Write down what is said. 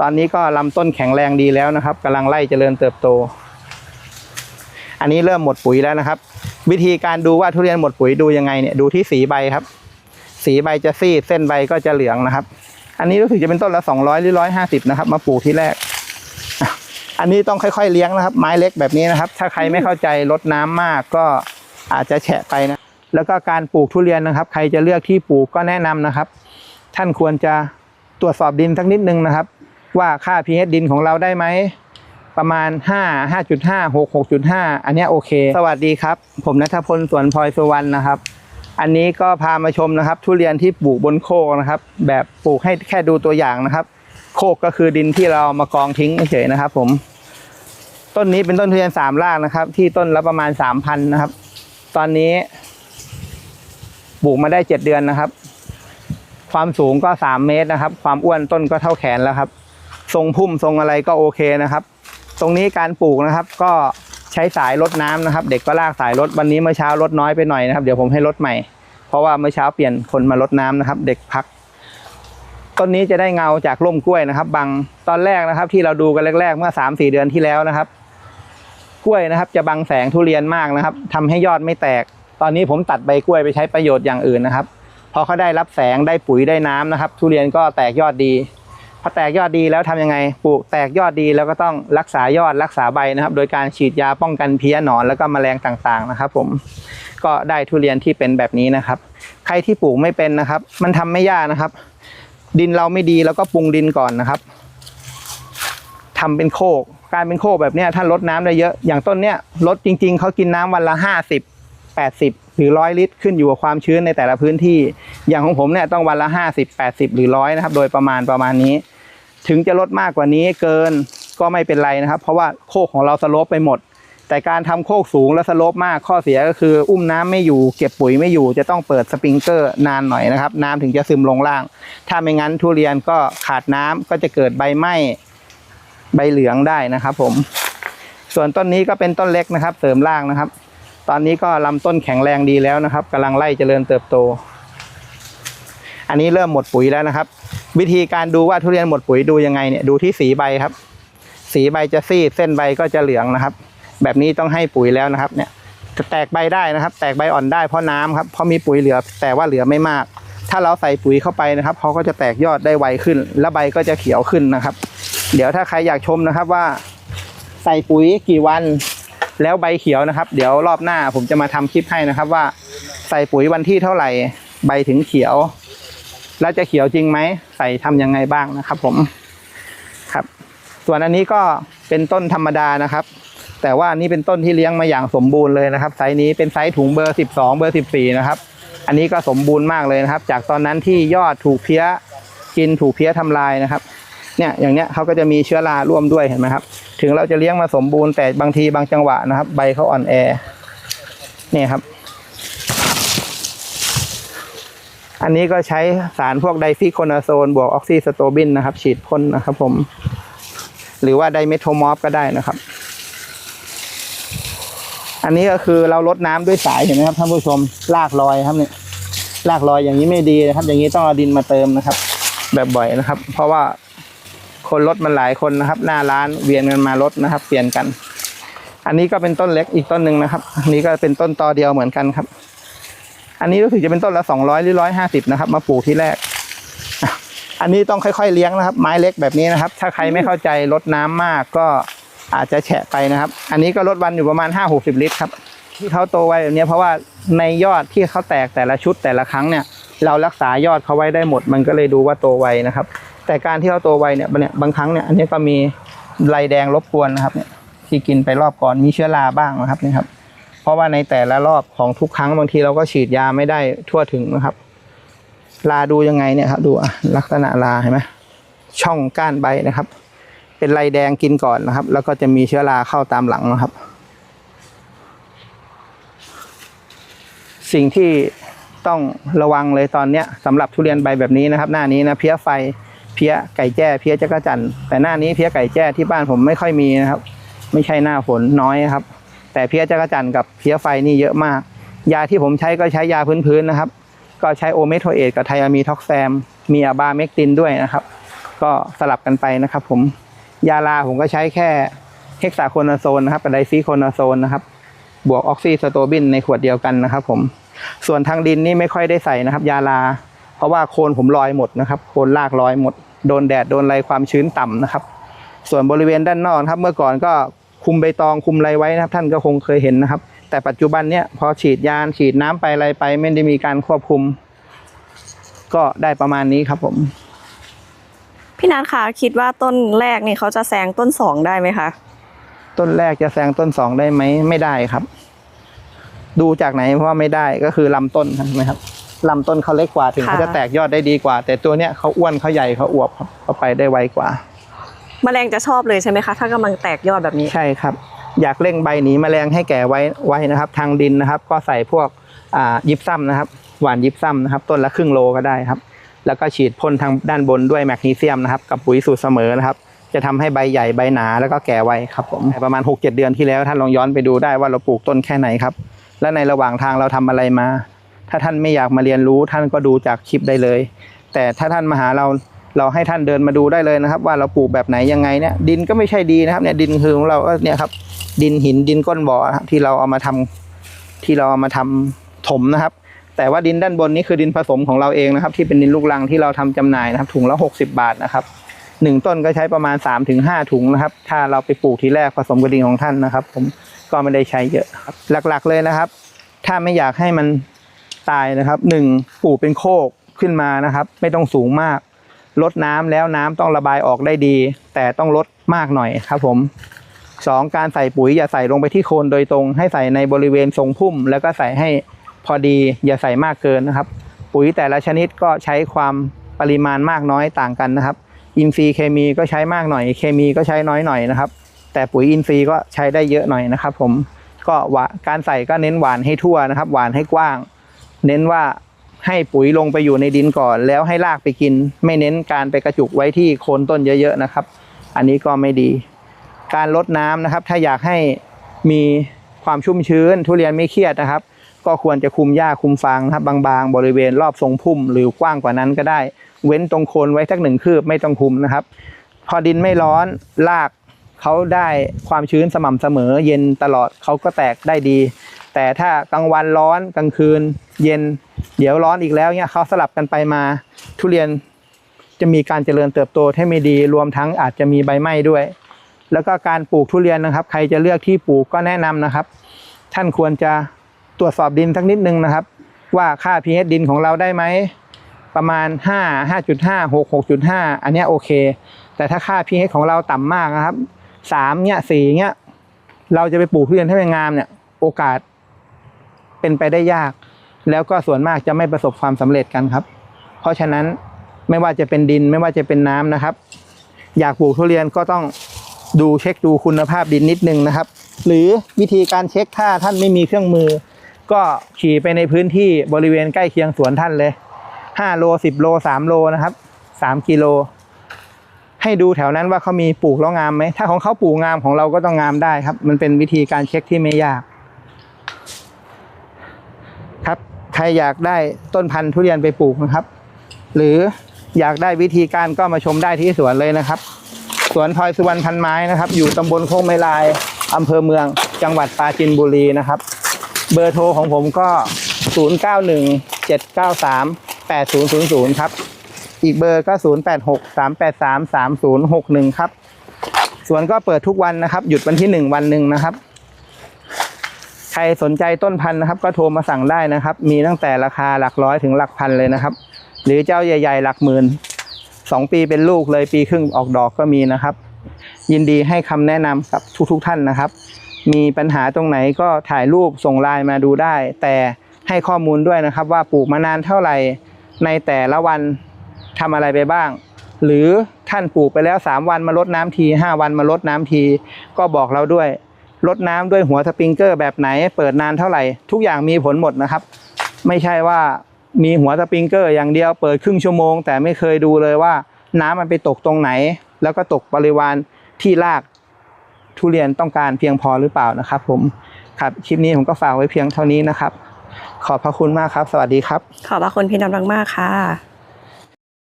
ตอนนี้ก็ลำต้นแข็งแรงดีแล้วนะครับกำลังไล่เจริญเติบโต อันนี้เริ่มหมดปุ๋ยแล้วนะครับ วิธีการดูว่าทุเรียนหมดปุ๋ยดูยังไงเนี่ยดูที่สีใบครับ สีใบจะซีดเส้นใบก็จะเหลืองนะครับ อันนี้รู้สึกจะเป็นต้นละสองร้อยหรือร้อยห้าสิบนะครับ มาปลูกที่แรก อันนี้ต้องค่อยๆเลี้ยงนะครับ ไม้เล็กแบบนี้นะครับ ถ้าใครไม่เข้าใจลดน้ำมากก็อาจจะแฉะไปนะ แล้วก็การปลูกทุเรียนนะครับ ใครจะเลือกที่ปลูกก็แนะนำนะครับ ท่านควรจะตรวจสอบดินสักนิดนึงนะครับ ว่าค่า pH ดินของเราได้ไหม ประมาณ 5 5.5 6 6.5 อันนี้โอเค สวัสดีครับ ผมนัทพลสวนพลอยสุวรรณนะครับ อันนี้ก็พามาชมนะครับ ทุเรียนที่ปลูกบนโคกนะครับ แบบปลูกให้แค่ดูตัวอย่างนะครับ โคกก็คือดินที่เราเอามากองทิ้งเฉยนะครับ ผม ต้นนี้เป็นต้นทุเรียนสามรากนะครับ ที่ต้นละประมาณสามพันนะครับ ตอนนี้ปลูกมาได้เจ็ดเดือนนะครับ ความสูงก็สามเมตรนะครับ ความอ้วนต้นก็เท่าแขนแล้วครับ ทรงพุ่มทรงอะไรก็โอเคนะครับ ตรงนี้การปลูกนะครับ ก็ใช้สายรดน้ำนะครับ เด็กก็ลากสายรถวันนี้เมื่อเช้ารดน้อยไปหน่อยนะครับ เดี๋ยวผมให้รดใหม่ เพราะว่าเมื่อเช้าเปลี่ยนคนมารดน้ำนะครับ เด็กพักต้นนี้จะได้เงาจากร่มกล้วยนะครับบังตอนแรกนะครับ ที่เราดูกันแรกๆเมื่อสามสี่เดือนที่แล้วนะครับ กล้วยนะครับ จะบังแสงทุเรียนมากนะครับทำให้ยอดไม่แตก ตอนนี้ผมตัดใบกล้วยไปใช้ประโยชน์อย่างอื่นนะครับพอเขาได้รับแสงได้ปุ๋ยได้น้ำนะครับ ทุเรียนก็แตกยอดดี อแตกยอดดีแล้วทำยังไงปลูกแตกยอดดีแล้วก็ต้องรักษายอดรักษาใบนะครับ โดยการฉีดยาป้องกันเพี้ยหนอนแล้วก็แมลงต่างๆนะครับ ผมก็ได้ทุเรียนที่เป็นแบบนี้นะครับ ใครที่ปลูกไม่เป็นนะครับ มันทำไม่ยากนะครับ ดินเราไม่ดีแล้วก็ปรุงดินก่อนนะครับทำเป็นโคกการเป็นโคกแบบนี้ยท่าลดน้ำได้เยอะอย่างต้นเนี้ยลดจริง ๆเขากินน้ำวันละห้าสิบแปดสิบหรือร้อยลิตรขึ้นอยู่กับความชื้นในแต่ละพื้นที่ อย่างของผมเนี่ยต้องวันละห้าสิบแปดสิบหรือร้อยนะครับ โดยประมาณประมาณนี้ ถึงจะลดมากกว่านี้เกินก็ไม่เป็นไรนะครับ เพราะว่าโคกของเราสโลปไปหมด แต่การทำโคกสูงและสโลปมากข้อเสียก็คือ อุ้มน้ำไม่อยู่เก็บปุ๋ยไม่อยู่จะต้องเปิดสปริงเกอร์นานหน่อยนะครับ น้ำถึงจะซึมลงล่าง ถ้าไม่งั้นทุเรียนก็ขาดน้ำก็จะเกิดใบไหม้ใบเหลืองได้นะครับ ผม ส่วนต้นนี้ก็เป็นต้นเล็กนะครับ เสริมล่างนะครับ ตอนนี้ก็ลำต้นแข็งแรงดีแล้วนะครับกำลังไล่เจริญเติบโต อันนี้เริ่มหมดปุ๋ยแล้วนะครับ วิธีการดูว่าทุเรียนหมดปุ๋ยดูยังไงเนี่ยดูที่สีใบครับ สีใบจะซีดเส้นใบก็จะเหลืองนะครับ แบบนี้ต้องให้ปุ๋ยแล้วนะครับ เนี่ยจะแตกใบได้นะครับ แตกใบอ่อนได้เพราะน้ำครับเพราะมีปุ๋ยเหลือ แต่ว่าเหลือไม่มาก ถ้าเราใส่ปุ๋ยเข้าไปนะครับเขาก็จะแตกยอดได้ไวขึ้น และใบก็จะเขียวขึ้นนะครับ เดี๋ยวถ้าใครอยากชมนะครับว่า ใส่ปุ๋ยกี่วันแล้วใบเขียวนะครับ เดี๋ยวรอบหน้าผมจะมาทำคลิปให้นะครับว่า ใส่ปุ๋ยวันที่เท่าไหร่ ใบถึงเขียว แล้วจะเขียวจริงไหมใส่ทำยังไงบ้างนะครับ ผมครับ ส่วนอันนี้ก็เป็นต้นธรรมดานะครับ แต่ว่านี้เป็นต้นที่เลี้ยงมาอย่างสมบูรณ์เลยนะครับ ไซส์นี้เป็นไซส์ถุงเบอร์ 12 เบอร์ 14 นะครับ อันนี้ก็สมบูรณ์มากเลยนะครับ จากตอนนั้นที่ยอดถูกเพี้ยกินถูกเพี้ยทำลายนะครับ เนี่ยอย่างเนี้ยเขาก็จะมีเชื้อราร่วมด้วยเห็นไหมครับ ถึงเราจะเลี้ยงมาสมบูรณ์แต่บางทีบางจังหวะนะครับ ใบเขาอ่อนแอเนี่ยครับ อันนี้ก็ใช้สารพวกไดฟิโคนาโซนบวกออกซิสโตบินนะครับ ฉีดพ่นนะครับผม หรือว่าไดเมทโทมอฟก็ได้นะครับ อันนี้ก็คือเราลดน้ำด้วยสายเห็นไหมครับท่านผู้ชมลากลอยครับเนี่ยลากลอยอย่างนี้ไม่ดีนะครับ อย่างนี้ต้องเอาดินมาเติมนะครับ แบบบ่อยนะครับ เพราะว่าคนรถมันหลายคนนะครับ หน้าร้านเวียนกันมารถนะครับ เปลี่ยนกัน อันนี้ก็เป็นต้นเล็กอีกต้นหนึ่งนะครับอันนี้ก็เป็นต้นตอเดียวเหมือนกันครับ อันนี้รู้สึกจะเป็นต้นละสองร้อยหรือร้อยห้าสิบนะครับ มาปลูกที่แรก อันนี้ต้องค่อยๆเลี้ยงนะครับ ไม้เล็กแบบนี้นะครับ ถ้าใครไม่เข้าใจลดน้ำมากก็อาจจะแฉะไปนะครับ อันนี้ก็ลดวันอยู่ประมาณห้าหกสิบลิตรครับ ที่เขาโตไวแบบนี้เพราะว่าในยอดที่เขาแตกแต่ละชุดแต่ละครั้งเนี่ย เรารักษายอดเขาไว้ได้หมด มันก็เลยดูว่าโตไวนะครับ แต่การที่เขาโตไวเนี่ยเนี่ยบางครั้งเนี่ยอันนี้ก็มีลายแดงรบกวนนะครับเนี่ยที่กินไปรอบก่อนมีเชื้อราบ้างนะครับนี่ครับ เพราะว่าในแต่ละรอบของทุกครั้งบางทีเราก็ฉีดยาไม่ได้ทั่วถึงนะครับ ลาดูยังไงเนี่ยครับ ดูลักษณะลาเห็นไหมช่องก้านใบนะครับ เป็นลายแดงกินก่อนนะครับ แล้วก็จะมีเชื้อราเข้าตามหลังนะครับ สิ่งที่ต้องระวังเลยตอนเนี้ยสำหรับทุเรียนใบแบบนี้นะครับ หน้านี้นะเพี้ยไฟเพี้ยไก่แจ้เพี้ยจักรจันทร์แต่หน้านี้เพี้ยไก่แจ้ที่บ้านผมไม่ค่อยมีนะครับ ไม่ใช่หน้าฝนน้อยครับ แต่เพี้ยจักรจันกับเพี้ยไฟนี่เยอะมาก ยาที่ผมใช้ก็ใช้ยาพื้นๆนะครับ ก็ใช้โอเมโทเอตกับไทอามีท็อกแซม มีอะบาเมกตินด้วยนะครับ ก็สลับกันไปนะครับ ผมยาลาผมก็ใช้แค่เฮกซาโคนาโซนนะครับกับไดซีโคนาโซนนะครับ บวกออกซิสโตบินในขวดเดียวกันนะครับ ผมส่วนทางดินนี่ไม่ค่อยได้ใส่นะครับ ยาลา เพราะว่าโคนผมลอยหมดนะครับ โคนรากลอยหมด โดนแดดโดนอะไรความชื้นต่ำนะครับ ส่วนบริเวณด้านนอกครับ เมื่อก่อนก็ คุมใบตองคุมอะไรไว้นะครับ ท่านก็คงเคยเห็นนะครับ แต่ปัจจุบันเนี้ยพอฉีดยาฉีดน้ำไปอะไรไป ไม่ได้มีการควบคุม ก็ได้ประมาณนี้ครับผม พี่นัทคะคิดว่าต้นแรกนี่เขาจะแซงต้นสองได้ไหมคะต้นแรกจะแซงต้นสองได้ไหมไม่ได้ครับ ดูจากไหนเพราะว่าไม่ได้ก็คือลำต้นครับเห็นไหมครับลำต้นเขาเล็กกว่าถึงค่ะเขาจะแตกยอดได้ดีกว่า แต่ตัวเนี้ยเขาอ้วนเขาใหญ่เขาอวบครับเขาไปได้ไวกว่า แมลงจะชอบเลยใช่ไหมคะ ถ้ากำลังแตกยอดแบบนี้ ใช่ครับ อยากเร่งใบหนีแมลงให้แก่ไว้ไว้นะครับ ทางดินนะครับ ก็ใส่พวกอ่ายิบซ้ำนะครับ หวานยิบซ้ำนะครับ ต้นละครึ่งโลก็ได้ครับ แล้วก็ฉีดพ่นทางด้านบนด้วยแมกนีเซียมนะครับ กับปุ๋ยสูตรเสมอนะครับ จะทำให้ใบใหญ่ใบหนาแล้วก็แก่ไวครับผมประมาณ 6-7 เดือนที่แล้วท่านลองย้อนไปดูได้ว่าเราปลูกต้นแค่ไหนครับ และในระหว่างทางเราทำอะไรมา ถ้าท่านไม่อยากมาเรียนรู้ท่านก็ดูจากคลิปได้เลย แต่ถ้าท่านมาหาเรา เราให้ท่านเดินมาดูได้เลยนะครับ ว่าเราปลูกแบบไหนยังไงเนี่ยดินก็ไม่ใช่ดีนะครับเนี่ยดินคือของเราก็เนี่ยครับ ดินหินดินก้นบ่อครับที่เราเอามาทำที่เราเอามาทำถมนะครับ แต่ว่าดินด้านบนนี้คือดินผสมของเราเองนะครับ ที่เป็นดินลูกรังที่เราทำจำหน่ายนะครับ ถุงละ60 บาทนะครับหนึ่งต้นก็ใช้ประมาณ 3-5ถึงถุงนะครับ ถ้าเราไปปลูกทีแรกผสมกับดินของท่านนะครับ ผมก็ไม่ได้ใช้เยอะครับหลักๆเลยนะครับ ถ้าไม่อยากให้มันตายนะครับหนึ่งปลูกเป็นโคกขึ้นมานะครับ ไม่ต้องสูงมาก ลดน้ำแล้วน้ำต้องระบายออกได้ดี แต่ต้องลดมากหน่อยครับผมสองการใส่ปุ๋ยอย่าใส่ลงไปที่โคนโดยตรง ให้ใส่ในบริเวณทรงพุ่ม แล้วก็ใส่ให้พอดีอย่าใส่มากเกินนะครับ ปุ๋ยแต่ละชนิดก็ใช้ความปริมาณมากน้อยต่างกันนะครับ อินทรีย์เคมีก็ใช้มากหน่อย เคมีก็ใช้น้อยหน่อยนะครับ แต่ปุ๋ยอินทรีย์ก็ใช้ได้เยอะหน่อยนะครับ ผมก็ว่าการใส่ก็เน้นหวานให้ทั่วนะครับ หวานให้กว้าง เน้นว่า ให้ปุ๋ยลงไปอยู่ในดินก่อน แล้วให้รากไปกิน ไม่เน้นการไปกระจุกไว้ที่โคนต้นเยอะๆนะครับ อันนี้ก็ไม่ดี การลดน้ำนะครับ ถ้าอยากให้มีความชุ่มชื้นทุเรียนไม่เครียดนะครับ ก็ควรจะคุมหญ้าคุมฟางนะครับบางๆ บริเวณรอบทรงพุ่ม หรือกว้างกว่านั้นก็ได้ เว้นตรงโคนไว้สักหนึ่งคืบไม่ต้องคุมนะครับ พอดินไม่ร้อนรากเขาได้ความชื้นสม่ำเสมอ เย็นตลอดเขาก็แตกได้ดี แต่ถ้ากลางวันร้อนกลางคืน เย็น เดี๋ยวร้อนอีกแล้วเนี่ยเขาสลับกันไปมาทุเรียนจะมีการเจริญเติบโตที่ไม่ดีรวมทั้งอาจจะมีใบไหม้ด้วย แล้วก็การปลูกทุเรียนนะครับ ใครจะเลือกที่ปลูกก็แนะนำนะครับ ท่านควรจะตรวจสอบดินสักนิดนึงนะครับ ว่าค่า pH ดินของเราได้ไหมประมาณ 5 5.5 6 6.5 อันนี้โอเค แต่ถ้าค่า pH ของเราต่ำมากนะครับ3เนี่ย4เนี่ยเราจะไปปลูกทุเรียนให้มันงามเนี่ย โอกาสเป็นไปได้ยาก แล้วก็ส่วนมากจะไม่ประสบความสำเร็จกันครับ เพราะฉะนั้นไม่ว่าจะเป็นดินไม่ว่าจะเป็นน้ำนะครับ อยากปลูกทุเรียนก็ต้องดูเช็คดูคุณภาพดินนิดนึงนะครับ หรือวิธีการเช็คถ้าท่านไม่มีเครื่องมือ ก็ขี่ไปในพื้นที่บริเวณใกล้เคียงสวนท่านเลยห้าโลสิบโลสามโลนะครับสามกิโลให้ดูแถวนั้นว่าเขามีปลูกแล้วงามไหมถ้าของเขาปลูกงามของเราก็ต้องงามได้ครับ มันเป็นวิธีการเช็คที่ไม่ยาก ครับ ใครอยากได้ต้นพันธุ์ทุเรียนไปปลูกนะครับ หรืออยากได้วิธีการก็มาชมได้ที่สวนเลยนะครับ สวนพลอยสุวรรณพันไม้นะครับ อยู่ตำบลโคกไมลายอำเภอเมือง จังหวัดปราจีนบุรีนะครับ เบอร์โทรของผมก็ 0 9 1 7 9 3 8 0 0 0 ครับ อีกเบอร์ก็ 0 8 6 3 8 3 3 0 6 1 ครับ สวนก็เปิดทุกวันนะครับ หยุดวันที่ 1 วันหนึ่งนะครับ ครสนใจต้นพันธุ์นะครับ ก็โทรมาสั่งได้นะครับ มีตั้งแต่ราคาหลักร้อยถึงหลักพันเลยนะครับ หรือเจ้าใหญ่ ๆ หลักหมื่นสองปีเป็นลูกเลยปีครึ่งออกดอกก็มีนะครับ ยินดีให้คำแนะนำกับทุกๆท่านนะครับ มีปัญหาตรงไหนก็ถ่ายรูปส่งไลน์มาดูได้ แต่ให้ข้อมูลด้วยนะครับว่าปลูกมานานเท่าไหร่ในแต่ละวันทำอะไรไปบ้าง หรือท่านปลูกไปแล้ว 3 วันมาลดน้ำที 5 วันมาลดน้ำที ก็บอกเราด้วย ลดน้ำด้วยหัวสปริงเกอร์แบบไหน เปิดนานเท่าไหร่ ทุกอย่างมีผลหมดนะครับ ไม่ใช่ว่ามีหัวสปริงเกอร์อย่างเดียวเปิดครึ่งชั่วโมง แต่ไม่เคยดูเลยว่า น้ำมันไปตกตรงไหน แล้วก็ตกบริวารที่รากทุเรียนต้องการเพียงพอหรือเปล่านะครับ ผมครับคลิปนี้ผมก็ฝากไว้เพียงเท่านี้นะครับ ขอบพระคุณมากครับ สวัสดีครับ ขอบพระคุณพี่นัทมากๆค่ะ